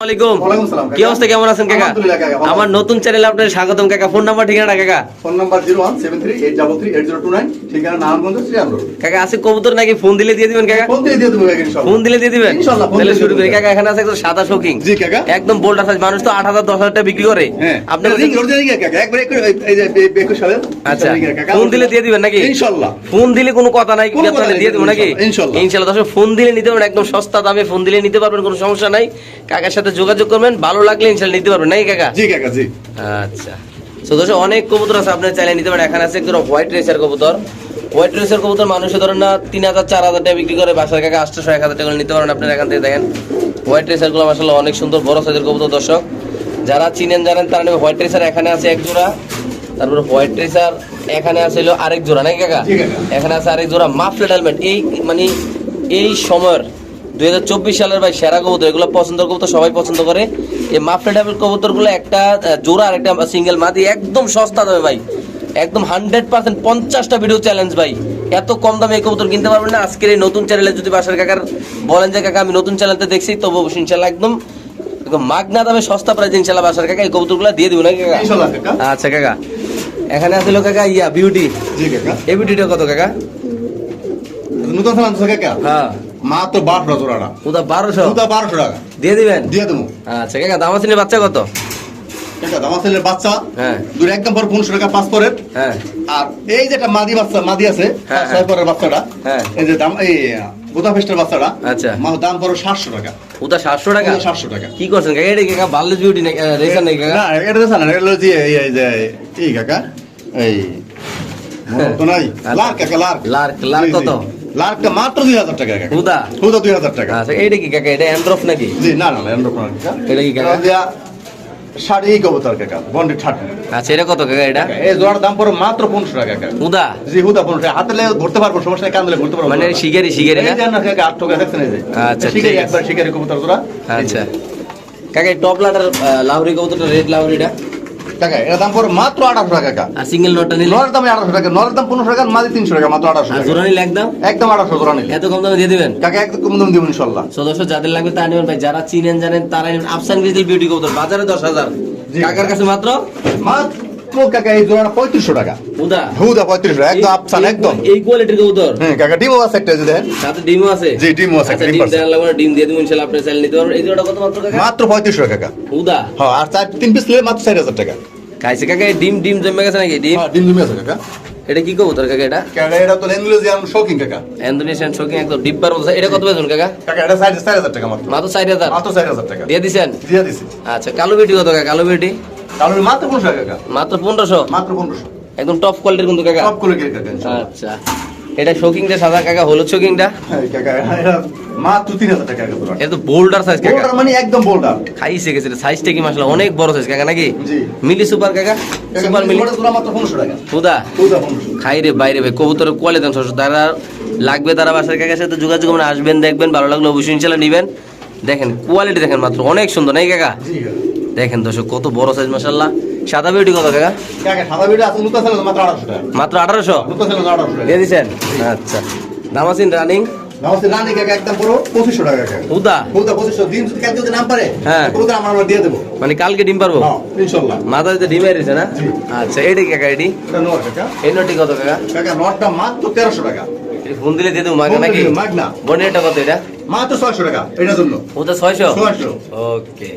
কি অবস্থা? কেমন আছেন কাকা? আলহামদুলিল্লাহ কাকা, ভালো আমার নতুন চ্যানেলে আপনার স্বাগতম কাকা। ফোন নাম্বার ঠিকানা কাকা? Phone number zero one seven three eight double three eight zero two nine ঠিকানা নারায়ণগঞ্জ কাকা আছে কবুতর নাকি? ফোন দিলে দিয়ে দিবেন কাকা? ফোন দিয়ে দিয়ে দেবো কাকা ইনশাল্লাহ। ফোন দিলে দিয়ে দিবেন? তাহলে শুরু করি। কাকা। এখানে আছে একদম সাদা শোকিং জি কাকা। একদম বোল্ডার সাইজ মানুষ তো আট হাজার দশ হাজার টাকা বিক্রি করে। হ্যাঁ। আপনি আপনার রিং অরিজিনাল কাকা একবার একটু এই- এই যে বে- বেকুশ সালের আচ্ছা। ফোন দিলে দিয়ে দিবেন নাকি? ফোন দিলে কোনো কথা নাই আপনারা দিয়ে দেবো নাকি? ফোন দিলে নিতে পারবেন একদম সস্তা দামে ফোন দিলে নিতে পারবেন কোনো সমস্যা নাই। কাকার সাথে যোগাযোগ করবেন ভালো লাগলে ইনশাল্লাহ নিতে পারবেন নাকি কাকা? জি কাকা জি। আচ্ছা। তো দর্শক অনেক কবুতর আছে আপনি চাইলে নিতে পারেন। এখানে আছে একজন হোয়াইট রেসার কবুতর। হোয়াইট রেসার কবুতর মানুষের ধরেন না তিন হাজার চার হাজার টাকা বিক্রি করে বাসার কাকা আটশোশো এক হাজার টাকা নিতে পারেন আপনার এখান থেকে দেখেন। হোয়াইট রেসারগুলো মাসাল্লাহ অনেক সুন্দর বড় সাইজের কবুতর দর্শক। যারা চিনেন জানেন তারা নেবে। হোয়াইট রেসার এখানে আছে এক জোড়া। তারপরে হোয়াইট রেসার এখানে আছে হলো আরেক জোড়া নাকি কাকা। এখানে আছে আরেক জোড়া মাফলেট হেলমেট এই মানে এই সময়ের দুই হাজার চব্বিশ সালের ভাই সেরা কবুতর এগুলো পছন্দ কবুতর সবাই পছন্দ করে। এই মাফলেট হেলমেট কবুতরগুলো একটা জোড়া আর একটা সিঙ্গেল মাদি একদম সস্তা দামে ভাই। একদম হান্ড্রেড পার্সেন্ট পঞ্চাশটা ভিডিও চ্যালেঞ্জ ভাই। এত কম দামে এই কবুতর কিনতে পারবেন না। আজকের এই নতুন চ্যানেলে যদি বাসার কাকার বলেন যে কাকা আমি নতুন চ্যানেলতে দেখছি তবু ইনশাল্লাহ একদম একদম মাগনা দামে সস্তা প্রাইস ইনশাল্লাহ বাসার কাকা এই কবুতরগুলো দিয়ে দিব না কাকা? আচ্ছা কাকা। এখানে আসলে কাকা ইয়া বিউটি জি কাকা। এই বিউটিটা কত কাকা? নতুন কাকা? হ্যাঁ। মাত্র বারোশো জোড়াটা ওটা বারোশো দুটা বারোশো টাকা দিয়ে দিবেন দিয়ে দেবো আচ্ছা কাকা দাম আছে বাচ্চা কত কাকা দামা ছেলের বাচ্চা হ্যাঁ দূরে একদম পর পনেরোশো টাকা পাঁচ পরের হ্যাঁ আর এই যেটা মাদি বাচ্চা মাদি আছে হ্যাঁ, ছয় পরের বাচ্চাটা হ্যাঁ। এই যে দাম এই বুদাপেস্টের বাচ্চাটা আচ্ছা। মা- দাম পড়ো সাতশো টাকা ওটা সাতশো টাকা সাতশো টাকা কি করছেন কাকা এটা কাকা বার্লেস বিউটি নাকি কাকা না এটা দেখছেন না এটা হলো যে এই যে এই কাকা এই তো নাই আচ্ছা। কাকা লার লার্ক লার্ক জি, জি। কত লারটা মাত্র দুই হাজার টাকা কাকা। হুদা? হুদা দুই হাজার টাকা। আচ্ছা এইটা কি কাকা? এটা অ্যান্ড্রফ নাকি? জি না না না না কাকা। এটা কি কাকা? এটা শাড়ি কবুতর কাকা বন্ডেড ছাট আচ্ছা এটা কত কাকা এটা? এই জোড়ার দাম পড়ো মাত্র পনেরোশো টাকা কাকা। উদা জি হুদা পনেরোশো হাতে লেগে ধরতে পারব সমস্যা নেই কান্দলে ধরতে পারব। মানে শিকারি শিকারি না? না কাকা টাকা দেখছেন এই যে? আচ্ছা, শিকারি একবার শিকারি কবুতর জোড়া। আচ্ছা। কাকা টপ লাটার লাউরি কবুতরটা রেড লাউরিটা? কাকা এর দাম পড়ে মাত্র আঠারোশো টাকা। আর সিঙ্গেল নোটটা নিলে? নরের দাম আঠারোশো টাকা নরের দাম পনেরোশো টাকা মাঝে তিনশো টাকা মাত্র আঠারোশো আর টাকা। জোড়া নিলে একদম একদম আঠারোশো জোড়া নিলে। এত কম দামে দিয়ে দিবেন? কাকা একদম কম দামে দিব ইনশাল্লাহ। সদস্য যাদের লাগবে তা নেবেন ভাই যারা চিনেন জানেন তারা নেবেন। আফসান গ্রিজেল বিউটি কবুতর বাজারে দশ হাজার। কাকার কাছে মাত্র? মাত্র কাকা এই জোড়াটা পঁয়ত্রিশশো টাকা। উদা হুদা পঁয়ত্রিশশো একদম আফসান একদম। এই কোয়ালিটির কবুতর? হ্যাঁ কাকা ডিমও আছে একটা এই সাথে ডিমও আছে? জি, ডিমও আছে, ডিম ডিম আছে। দেওয়ার লাগবে ডিম দিয়ে দেবো ইনশাল্লাহ আপনি চাইলে নিতে পারবেন এই জোড়াটা কত মাত্র কাকা? মাত্র পঁয়ত্রিশশো টাকা কাকা। উদা হ্যাঁ আর চার তিন পিস নিলে মাত্র চার হাজার টাকা। খাইছে কাকা ডিম ডিম জমে গেছে নাকি? ডিম? হ্যাঁ ডিম জমি আছে কাকা। এটা কি কবুতর কাকা এটা? কাকা এটা তো ইন্দোনেশিয়ান শৌখিন কাকা। ইন্দোনেশিয়ান শোকিং একদম ডিব্বার মতো। এটা কত বেতন কাকা? কাকা এটা চার চার হাজার টাকা মাত্র। মাত্র চার হাজার? মাত্র চার হাজার টাকা। দিয়ে দিছেন? দিয়ে দিছি। আচ্ছা কালো বেটি কত কাকা? কালো বেটি? তাহলে মাত্র পনেরোশো কাকা। মাত্র পনেরোশো? মাত্র পনেরোশো। একদম টপ কোয়ালিটির কিন্তু কাকা। সব করে কাকা আচ্ছা। এটা শোকিংটা সাদা কাকা হলুদ শোকিংটা হ্যাঁ, কাকা মাত্র তিন হাজার টাকা কাকা এটা তো বোল্ডার সাইজ কাকা। বোল্ডার মানে একদম বোল্ডার খাইছে গেছে সাইজটা কি মাসলা অনেক বড় সাইজ কাকা নাকি? জি। মিলি সুপার কাকা? সুপার মিলি বোল্ডার মাত্র পনেরোশো টাকা। খুদা। চৌদা পনেরোশো। খাই রে বাইরে ভাই কবুতরের কোয়ালিটি তারা লাগবে তারা বাসার কাকার সাথে যোগাযোগ আসবেন দেখবেন ভালো লাগল অবশ্যই ইনশাল্লাহ নিবেন। দেখেন কোয়ালিটি দেখেন মাত্র অনেক সুন্দর নাই কাকা? জি কাকা। দেখেন দর্শক কত বড় সাইজ মাসাল্লাহ সাদা বিউটি কত কাকা? মাত্র আঠারোশো? দিয়ে দিচ্ছেন আচ্ছা। দাম আছেন রানিং রানি হ্যাঁ। দেবো। মানে কালকে ডিম পারব? হ্যাঁ মাথা ডিম এসেছে না? আচ্ছা এইটা কাকা এটি? এটা নোয়ার কাকা। এই নটি কত কাকা? কাকা মাত্র তেরোশো টাকা। ফোন দিলে দিয়ে দেবো মাগা নাকি? মাগনা। বনিয়াটা কত এটা? মাত্র ছয়শো টাকা এটার জন্য। ওটা ছয়শো? ছয়শো। ওকে।